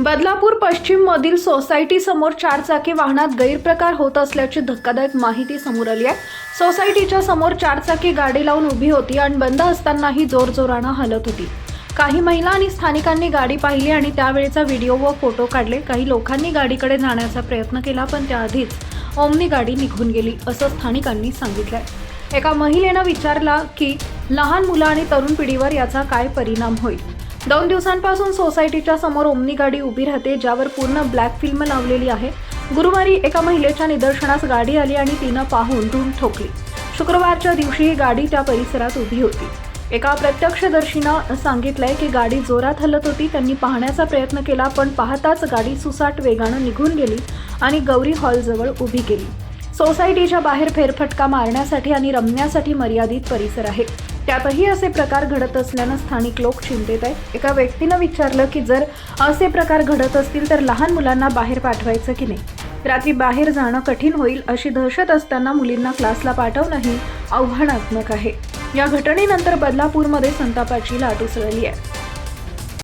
बदलापूर पश्चिम मधील सोसायटी समोर चारचाकी वाहनात गैरप्रकार होत असल्याची धक्कादायक माहिती समोर आली आहे. सोसायटीच्या समोर चारचाकी गाडी लावून उभी होती आणि बंद असतानाही जोरजोरानं हलत होती. काही महिला आणि स्थानिकांनी गाडी पाहिली आणि त्यावेळेचा व्हिडिओ व फोटो काढले. काही लोकांनी गाडीकडे जाण्याचा प्रयत्न केला पण त्याआधीच ओमनी गाडी निघून गेली असं स्थानिकांनी सांगितलंय. एका महिलेनं विचारला की लहान मुलं आणि तरुण पिढीवर याचा काय परिणाम होईल? दोन दिवसांपासून सोसायटीच्या समोर ओमनी गाडी उभी राहते ज्यावर पूर्ण ब्लॅक फिल्म लावलेली आहे. गुरुवारी एका महिलेच्या निदर्शनास गाडी आली आणि तिनं पाहून धूम ठोकली. शुक्रवारच्या दिवशी ही गाडी त्या परिसरात उभी होती. एका प्रत्यक्षदर्शीनं सांगितलंय की गाडी जोरात हलत होती त्यांनी पाहण्याचा प्रयत्न केला पण पाहताच गाडी सुसाट वेगानं निघून गेली आणि गौरी हॉलजवळ उभी गेली सोसायटीच्या बाहेर फेरफटका मारण्यासाठी आणि रमण्यासाठी मर्यादित परिसर आहे. त्यातही असे प्रकार घडत असल्यानं स्थानिक लोक चिंतेत आहेत. एका व्यक्तीनं विचारलं की जर असे प्रकार घडत असतील तर लहान मुलांना बाहेर पाठवायचं की नाही? रात्री बाहेर जाणं कठीण होईल अशी दहशत असताना मुलींना क्लासला पाठवणंही आव्हानात्मक आहे. या घटनेनंतर बदलापूरमध्ये संतापाची लाट उसळली आहे.